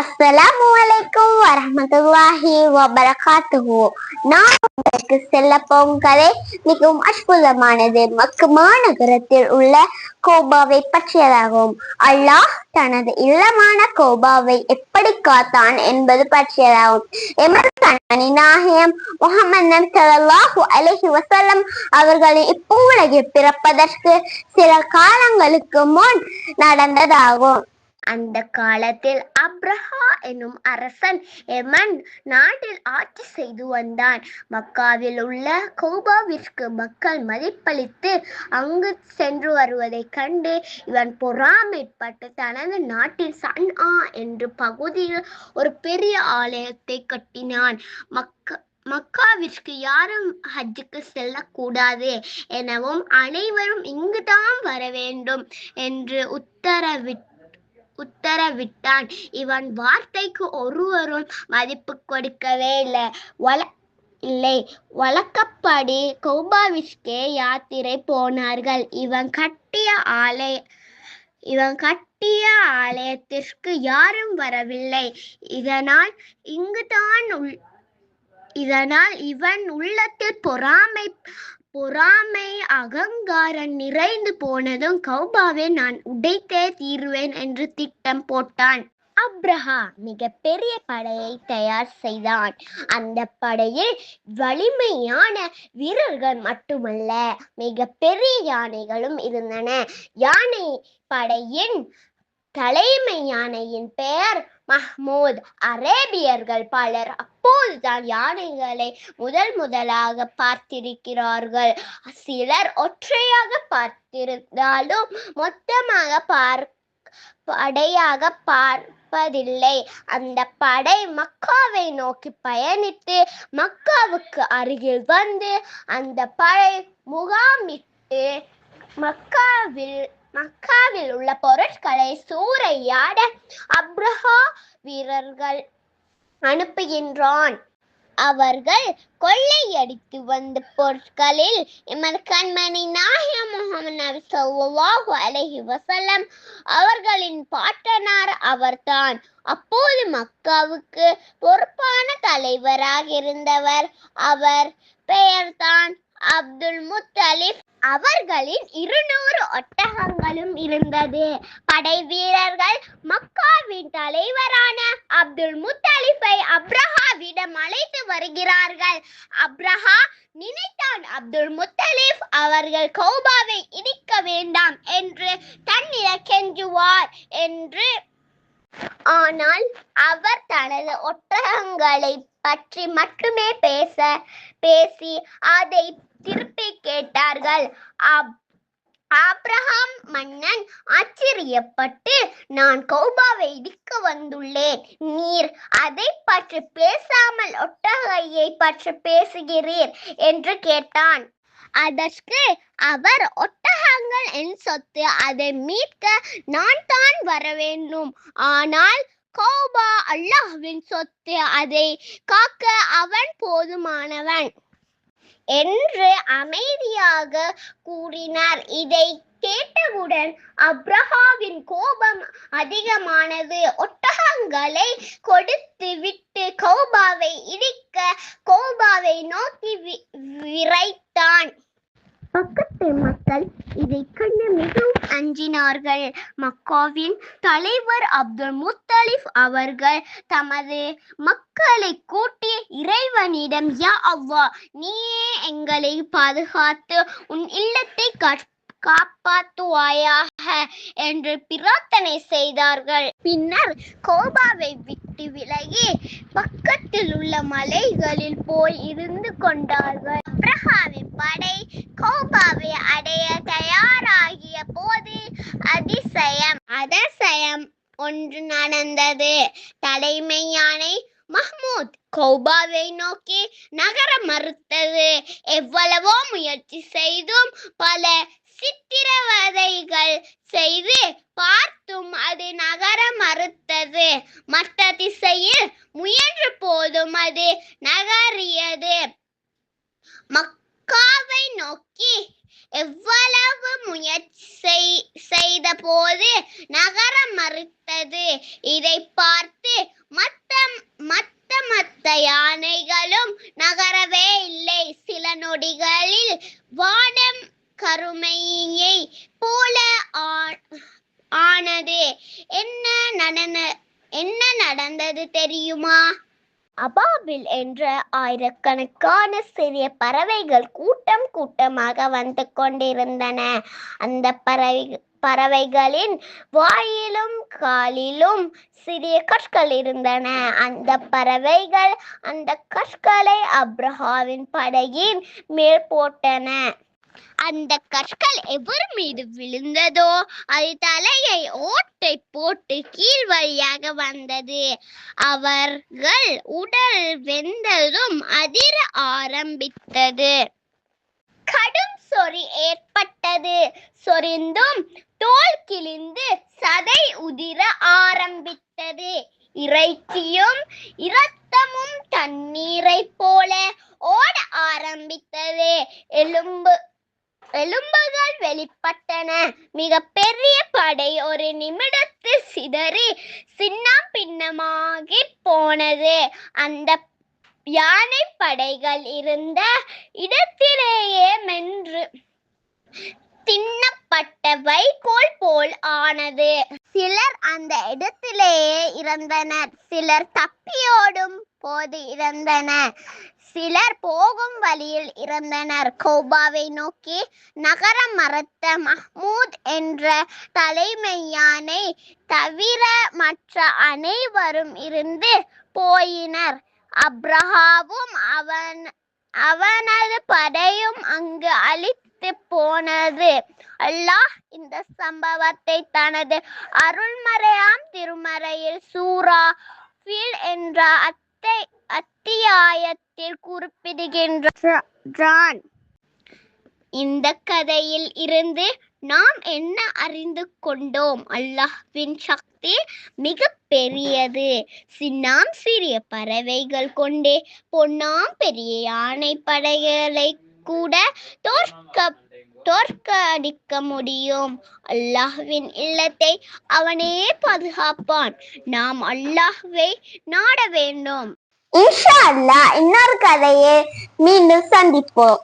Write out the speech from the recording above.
அஸ்ஸலாமு அலைக்கும் வரஹ்மத்துல்லாஹி வபரகாத்துஹு நான் உங்களுக்கு செல்ல போகும் கதை மிகவும் அற்புதமானது. மக்குமா நகரத்தில் உள்ள கோபாவை பற்றியதாகும். அல்லாஹ் தனது இல்லமான கோபாவை எப்படி காத்தான் என்பது பற்றியதாகும். எமது கண்மணி நாயகம் முகமது நபி அலஹி அலைஹி வஸல்லம் அவர்களின் இப்பூலகில் பிறப்பதற்கு சில காலங்களுக்கு முன் நடந்ததாகும். அந்த காலத்தில் அப்ரஹா என்னும் அரசன் எமன் நாட்டில் ஆட்சி செய்து வந்தான். மக்காவில் உள்ள கோபாவிற்கு மக்கள் மதிப்பளித்து அங்கு சென்று வருவதைக் கண்டு இவன் பொறாமைப்பட்டு தனது நாட்டில் சன்ஆ என்று பகுதியில் ஒரு பெரிய ஆலயத்தை கட்டினான். மக்க மக்காவிற்கு யாரும் ஹஜ்ஜுக்கு செல்லக்கூடாது எனவும் அனைவரும் இங்குதான் வர வேண்டும் என்று உத்தரவிட்டு உத்தரவிட்டான். இவன் வார்த்தைக்கு ஒருவரும் மதிப்பு கொடுக்கவே இல்லை. வள இல்லை. வழக்கப்படி கௌபாவிஸ்கே யாத்திரை போனார்கள். இவன் கட்டிய ஆலய இவன் கட்டிய ஆலயத்திற்கு யாரும் வரவில்லை. இதனால் இங்குதான் உள் இதனால் இவன் உள்ளத்தில் பொறாமை பொறாமை அகங்காரம் நிறைந்து போனதும் கௌபாவை நான் உடைத்தே தீருவேன் என்று திட்டம் போட்டான். அப்ரஹா மிக பெரிய படையை தயார் செய்தான். அந்த படையில் வலிமையான வீரர்கள் மட்டுமல்ல மிக பெரிய யானைகளும் இருந்தன. யானை படையின் தலைமை யானையின் பெயர் மஹ்மூத். அரேபியர்கள் பலர் அப்போதுதான் யானைகளை முதல் முதலாக பார்த்திருக்கிறார்கள். சிலர் ஒற்றையாக பார்த்திருந்தாலும் மொத்தமாக பார் படையாக பார்ப்பதில்லை. அந்த படை மக்காவை நோக்கி பயணித்து மக்காவுக்கு அருகில் வந்து அந்த படை முகாமிட்டு மக்காவில் மக்காவில் உள்ள பொருட்களை சூறையாட அப்ரஹா வீரர்கள் அனுப்புகின்றான். அவர்கள் கொள்ளையடித்து வந்த பொருட்களில் எமது கண்மணி நாயகம் முகமது நபி ஸல்லல்லாஹு அவர்களின் பாட்டனார் அவர்தான். அப்போது மக்காவுக்கு பொறுப்பான தலைவராக இருந்தவர். அவர் பெயர்தான் அப்துல் முத்தலிப் அவர்களின் இருநூறு ஒட்டகங்களும் இருந்தது. படை வீரர்கள் மக்காவின் தலைவரான அப்துல் முத்தலிஃபை அப்ரஹாவிடம் அழைத்து வருகிறார்கள். அப்ரஹா நினைத்தான் அப்துல் முத்தலிஃப் அவர்கள் கௌபாவை இடிக்க வேண்டாம் என்று தன்னிடம் கெஞ்சுவார் என்று. ஆனால் அவர் தனது ஒட்டகங்களை பற்றி மட்டுமே பேச பேசி அதை திருப்பி கேட்டார்கள். ஆப்ரஹாம் மன்னன் ஆச்சரியப்பட்டு நான் கௌபாவை இடிக்க வந்துள்ளேன். நீர் அதை பற்றி பேசாமல் ஒட்டகையை பற்றி பேசுகிறீர் என்று கேட்டான். அதற்கு அவர் ஒட்டகங்கள் என் சொத்து. அதை மீட்க நான் தான் வர வேண்டும் ஆனால் கௌபா அல்லாஹ்வின் சொத்து அதை காக்க அவன் போதுமானவன். என்று அமைதியாக கூறினார். இதை கேட்டவுடன் அப்ரஹாவின் கோபம் அதிகமானது. ஒட்டகங்களை கொடுத்து விட்டு கௌபாவை இடிக்க கௌபாவை நோக்கி வி- விரைத்தான். பக்கத்து மக்கள் இதை கண்டு மிகவும் அஞ்சினார்கள். மக்காவின் தலைவர் அப்துல் முத்தலிப் அவர்கள் தமது மக்களை கூட்டி இறைவனிடம் யா அவ்வா நீயே எங்களை பாதுகாத்து உன் இல்லத்தை கற்- காப்பாற்றுவாயாக என்று பிரார்த்தனை செய்தார்கள். பின்னர் கோபாவை விட்டு விலகி பக்கத்தில் உள்ள மலைகளில் போய் இருந்து கொண்டார்கள் அப்ரஹாவின் படை கோபாவை அடைய தயாராகிய போது அதிசயம் அதிசயம் ஒன்று நடந்தது. தலைமை யானை மஹ்மூத் கௌபாவை நோக்கி நகர மறுத்தது. எவ்வளவோ முயற்சி செய்தும் பல சித்திரவதைகள் செய்து பார்த்தும் அது நகர மறுத்தது. மற்ற திசையில் முயன்ற போதும் அது நகரியது. மக்காவை நோக்கி எவ்வளவு முயற்சி செய்த போது நகர மறுத்தது. இதை பார்த்து மத்த மத்த மத்த யானைகளும் நகரவே இல்லை. சில நொடிகளில் வானம் கருமையை போல ஆ- ஆனது. என்ன நடன என்ன நடந்தது தெரியுமா? அபாபில் என்ற ஆயிரக்கணக்கான சிறிய பறவைகள் கூட்டம் கூட்டமாக வந்து கொண்டிருந்தன. அந்த பறவை பறவைகளின் வாயிலும் காலிலும் சிறிய கற்கள் இருந்தன. அந்த பறவைகள் அந்த கற்களை அப்ரஹாவின் படையின் மேல் போட்டன. அந்த கற்கள் எவர் மீது விழுந்ததோ அது தலையை ஓட்டை போட்டு கீழ் வழியாக வந்தது. அவர்கள் உடல் வெந்ததும் அதிர ஆரம்பித்தது. கடும் சொறி ஏற்பட்டது. சொரிந்தும் தோல் கிழிந்து சதை உதிர ஆரம்பித்தது. இறைச்சியும் இரத்தமும் தண்ணீரை போல ஓட ஆரம்பித்தது. எலும்பு எலும்புகள் வெளிப்பட்டன. மிக பெரிய படை ஒரு நிமிடத்தில் சிதறி சின்ன பின்னமாகி போனது. அந்த யானை படைகள் இருந்த இடத்திலேயே மென்று தின்னப்பட்ட வைக்கோல் போல் ஆனது. சிலர் அந்த இடத்திலேயே இறந்தனர். சிலர் தப்பியோடும் போது இறந்தனர். சிலர் போகும் வழியில் இறந்தனர். கோபாவை நோக்கி நகர மறத்த மஹ்மூத் என்ற தலைமையானை தவிர மற்ற அனைவரும் இருந்து போயினர். அப்ரஹாவும் அவன் அவனது படையும் அங்கு அழித்து போனது. அல்லாஹ் இந்த சம்பவத்தை தனது அருள்மறையாம் திருமறையில் சூரா ஃபீல் என்ற அத்தை அத்தியாயத்தில் குறிப்பிடுகின்றான் இந்த கதையில் இருந்து நாம் என்ன அறிந்து கொண்டோம்? அல்லாஹ்வின் சக்தி மிக பெரியது. சின்னாம் சிறிய பறவைகள் கொண்டே பொன்னாம் பெரிய யானை படைகளை கூட தோற்க தோற்கடிக்க முடியும். அல்லாஹ்வின் இல்லத்தை அவனே பாதுகாப்பான். நாம் அல்லாஹ்வை நாட வேண்டும். இன்ஷா அல்லாஹ் இன்னொரு கதையை மீண்டும் சந்திப்போம்.